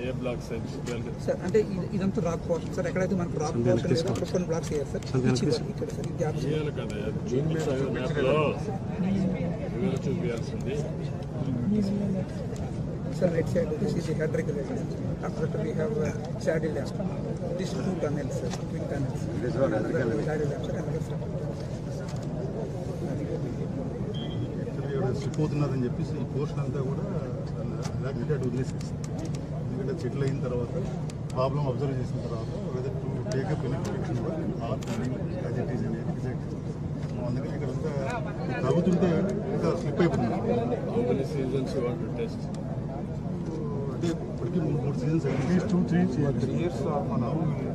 ఏ block size sir అంటే ఇది- ఇదంతా రాక్ పోర్షన్ సార్ ఎక్కడైతే మనకు రాక్ పోర్షన్ లేదో అక్కడ కొన్ని బ్లాక్స్ చేయాలి సార్ ఇచ్చి ఇవ్వాలి. ఇక్కడ సార్ ఈ గ్యాప్ చేయాలి కదా మ్యాప్లో ఇవాళ చూపించాల్సింది sir right side this is head regulator after that we have uh, saddle lamp these two tunnels sir twin tunnels this one saddle lamp sir another sir slip అవుతున్నదని చెప్పేసి ఈ పోర్షన్ అంతా కూడా అటు వదిలేసేసి ఎందుకంటే సెటిల్ అయిన తర్వాత ప్రాబ్లం అబ్జర్వ్ చేసిన తర్వాత whether to take up in protection or as it is అనేది డిసైడ్ చేస్తాం అందుకని ఇక్కడ అంతా తగ్గుతుంటే ఇంకా స్లిప్ అయిపోతుంది. అంటే ఇప్పటికీ మూడు మూడు seasons two three three years మన కి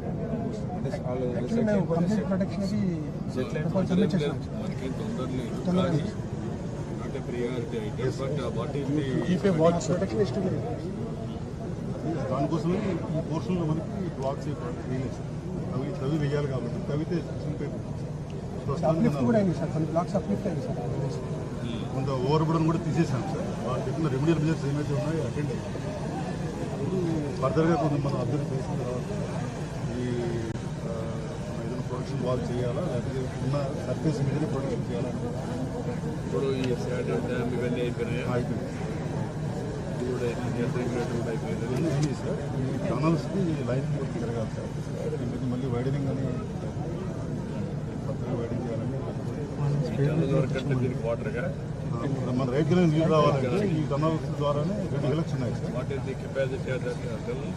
కొంచెం చేసాం. మనకి తొందరలేదు. అయితే but what is the keep a watch protection ఇష్టం దానికోసమే ఈ పోర్షన్లో మనకి బ్లాక్స్ వేయలేదు తవి తవి వేయాలి కాబట్టి అయింది సార్. కొంత ఓవర్ బుడన్ కూడా తీసేసాం సార్. వాళ్ళు చెప్పిన రెమెడియల్ మెజర్స్ ఏమైతే ఉన్నాయో అటెండ్ అయ్యాయి. ఫర్దర్గా కొంచెం మనం అబ్జర్వ్ చేసిన తర్వాత ఈ ఆ, మనం ఏదైనా ప్రొడక్షన్ వాల్ చేయాలా? లేకపోతే ఉన్న సర్ఫేస్ మీదనే ప్రొడక్షన్ చేయాలా? ఇప్పుడు ఈ శాటర్ డ్యామ్ ఇవన్నీ అయిపోయినాయి? అయిపోయింది ఇది కూడా సార్. ఈ టనల్స్కి లైనింగ్ వర్క్ జరగాలి సార్. దీనికి మళ్ళీ వైడనింగ్ అని కొత్తగా వైడింగ్ చేయాలని టన్నల్ వరకు అంటే దీనికి వాటర్గా మన రైతులు నీళ్ళు రావాలంటే ఈ టనల్స్ ద్వారానే రెండు ఎలక్షన్ ఉన్నాయి sir. What is the capacity of that tunnel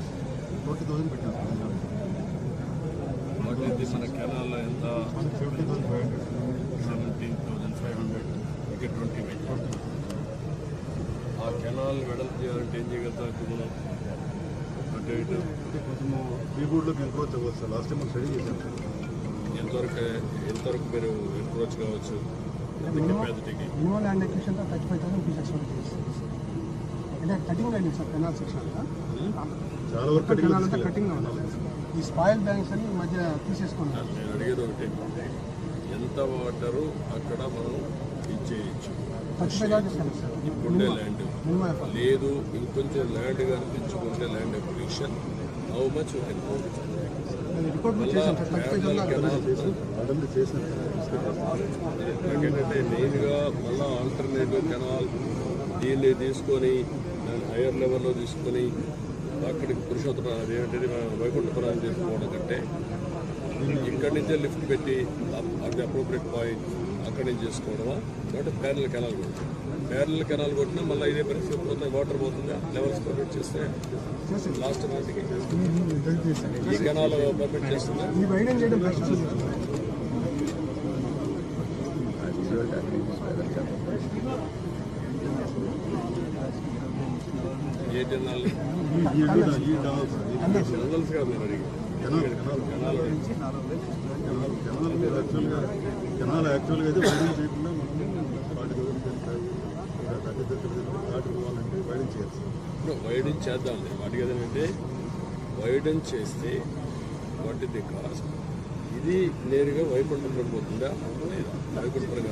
twenty thousand పెట్టాం ది మన కెనాల్లో ఎంత? మనకి fifty thousand five hundred seventeen thousand five hundred ఇక్కడ ట్వంటీ ఆ కెనాల్ వెడల్పు చేయాలంటే ఏం చేయగలుగుతాం మనం? అటు ఇటు. కొంచెము బీబోర్డ్లోకి ఎంక్రోచ్ అవ్వచ్చు సార్? లాస్ట్ టైం స్టడీ చేశాం సార్. ఎంతవరకు ఎంతవరకు మీరు ఎంక్రోచ్ కావచ్చు? కెపాసిటీకి minimum land acquisition thirty five thousand expect అంటే కటింగ్ అయింది సార్ కెనాల్ సెక్షన్ చాలా వరకు కటింగ్ కటింగ్ ఈ స్పాయిల్ బ్యాంక్స్ అని మధ్య తీసేసుకున్నారు. నేను అడిగేది ఒకటి ఎంత వాటరు అక్కడ మనం ఇచ్చేయచ్చు? ఇప్పుడుండే ల్యాండ్. లేదు ఇంకొంచెం ల్యాండ్ కనిపించుకుంటే ల్యాండ్ ఎక్విషన్ హౌ మచ్ నేను రిపోర్ట్ కూడా చేశాను sir. Thirty five thousand already చేసిన నాకేంటంటే మెయిన్గా మళ్ళీ ఆల్టర్నేటివ్ కెనాల్ దీన్ని తీసుకొని హైయర్ లెవెల్లో తీసుకొని అక్కడికి పురుషోత్తమ అదేంటంటే మనం వైకుంఠపురం చేసుకోవడం కంటే ఇక్కడి నుంచే లిఫ్ట్ పెట్టి అది అప్రోప్రియట్ పాయింట్ అక్కడి నుంచి చేసుకోవడమా? కాబట్టి ప్యారల్ కెనాల్ కొడుతుంది ప్యారల్ కెనాల్ కొట్టినా మళ్ళీ ఇదే పరిస్థితి పోతుంది వాటర్ పోతుందా? లెవెల్స్ పర్మిట్ చేస్తే లాస్ట్ నాటికి ఈ కెనాల్ పర్మిట్ చేస్తుందా? ఏ కెనాల్ ఈ యాక్చువల్గా యాక్చువల్గా అయితే బయట చేయకుండా మనం ఫార్టీ థౌసండ్ థర్టీ దాటి పోవాలంటే వైడింగ్ చేయాలి వైడెన్ చేద్దాం వాటికి ఏదంటే వైడెన్ చేస్తే వాటి ది కాస్ట్ ఇది నేరుగా వైకుంఠపురం పోతుందా? లేదా Vaikunthapuram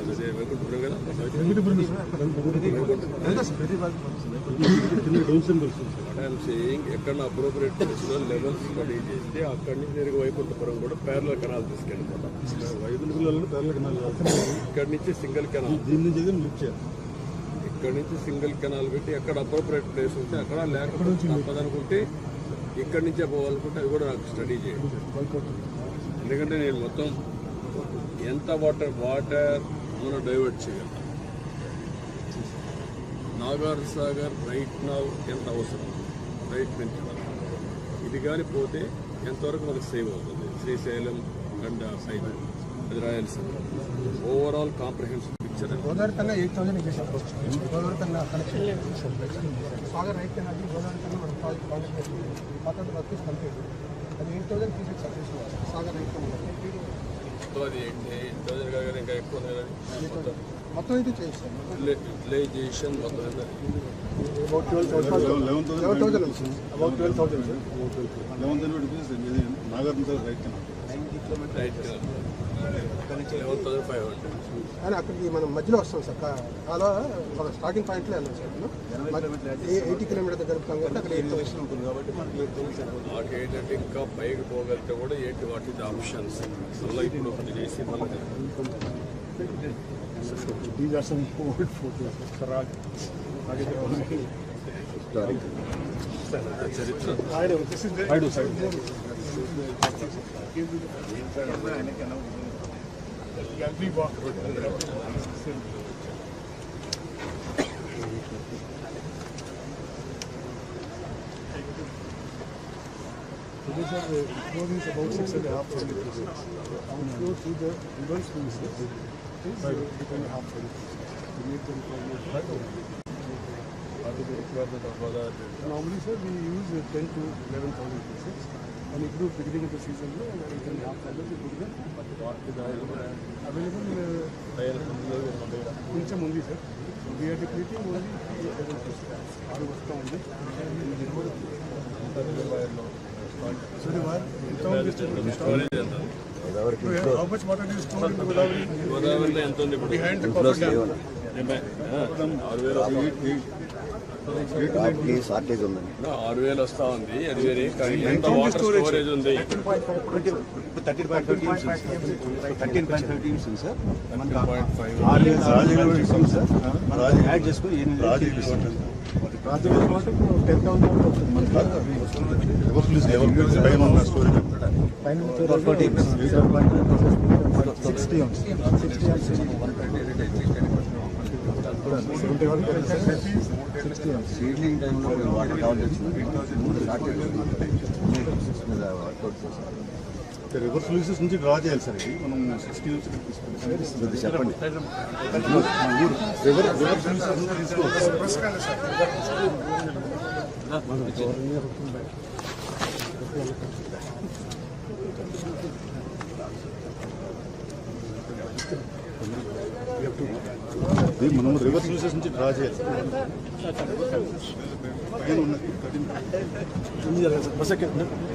symbols sir I'm saying ఎక్కడ అప్రోప్రియేట్ ప్లేస్లో లెవెల్స్ స్టడీ చేస్తే అక్కడి నుంచి నేరుగా వైకుంఠపురం కూడా పేర్ల కెనాల్ తీసుకెళ్ళిపోతాం వైద్యుల పిల్లలను పేర్ల కెనాల్ ఇక్కడి నుంచి సింగిల్ కెనాల్ దీని నుంచి అయితే లిఫ్ట్ చేయాలి ఇక్కడ నుంచి సింగిల్ కెనాల్ పెట్టి ఎక్కడ అప్రోప్రియేట్ ప్లేస్ ఉంటే అక్కడ లేకపోతే తప్పదనుకుంటే ఇక్కడి నుంచే పోవాలనుకుంటే అది కూడా నాకు స్టడీ చేయండి ఎందుకంటే నేను మొత్తం ఎంత వాటర్ వాటర్ మనం డైవర్ట్ చేయాలి? నాగార్ సాగర్ రైట్ నౌ ఎంత అవసరం? రైట్ నుంచి ఇది కానీ పోతే ఎంతవరకు మనకు సేవ్ అవుతుంది? శ్రీశైలం అండ్ సైడ్ అది Rayalaseema overall comprehensive picture Godavari కన్నా ఎయిట్ థౌసండ్ చేసాం గోదావరి కన్నా కనెక్షన్ సాగర్ రైట్ కన్నా గోదావరి కన్నా మనం ప్రాజెక్ట్ కాంటాక్ట్ చేస్తున్నాం వర్క్ కంప్లీట్ అది eight thousand phases service Sagar right కన్నా సో అది థౌసండ్ కాగానే ఇంకా ఎక్కువ ఉంది కదా మొత్తం మొత్తం అయితే. చేస్తాం యూటిలైజేషన్ మొత్తం? About twelve thousand Nagarjuna sir right canal right కదా లెవెన్ థౌసండ్ ఫైవ్ హండ్రెడ్ కానీ అక్కడికి మనం మధ్యలో వస్తాం సార్ అలా మన స్టార్టింగ్ పాయింట్లో వెళ్ళాం సార్ మనం ఎయిటీ కిలోమీటర్ దగ్గర జరుపుతాం కాబట్టి అక్కడ ఎయిట్ థౌసండ్ ఉంటుంది కాబట్టి మనకి ఏంటంటే ఇంకా పైకి పోగలిగితే కూడా ఏంటి వాటి ఆప్షన్స్ ఇప్పుడు ఒకటి చేసి మళ్ళీ These are some old photos. Saraj. చరిత్ర I know. This is the. I do, sir. Gallery walk. About six and a half kilometers. Outflow to the reverse flows is eight and a half kilometers. We make them Normally, sir, we use uh, 10 to 11,000 pieces. And if you beginning of the season, no, and eight and a half thousand, we put them. Available కొంచెం ఉంది sir we are depleting only ఆరు వస్తూ ఉంది సరే storage ఎంత how much water is stored in Godavari గోదావరిలో ఎంత ఉంది ఇప్పుడు బిహైండ్ షార్టేజ్ ఉందండి. ఆరు వేలు వస్తా ఉంది. అది వేరే. కానీ ఎంత వాటర్ స్టోరేజ్ ఉంది? Thirteen point five teams thirteen point five teams ఉంది సార్ ఆరు వేల యాడ్ చేసుకుని ఎనిమిది సిక్స్టీ సీడ్లింగ్ టైంలో వాటర్ షార్టేజ్ వర్కౌట్ చేస్తాం రివర్స్ లూసెస్ నుంచి డ్రా చేయాలి సార్ ఇది? మనం సిక్స్టీ నుంచి తీసుకుంటాం కొద్దిగా చెప్పండి. రివర్ రివర్స్ లూసెస్ నుంచి తీసుకోవచ్చు ఇది మనం రివర్స్ లూసెస్ నుంచి డ్రా చేయాలి పైన ఉన్న 13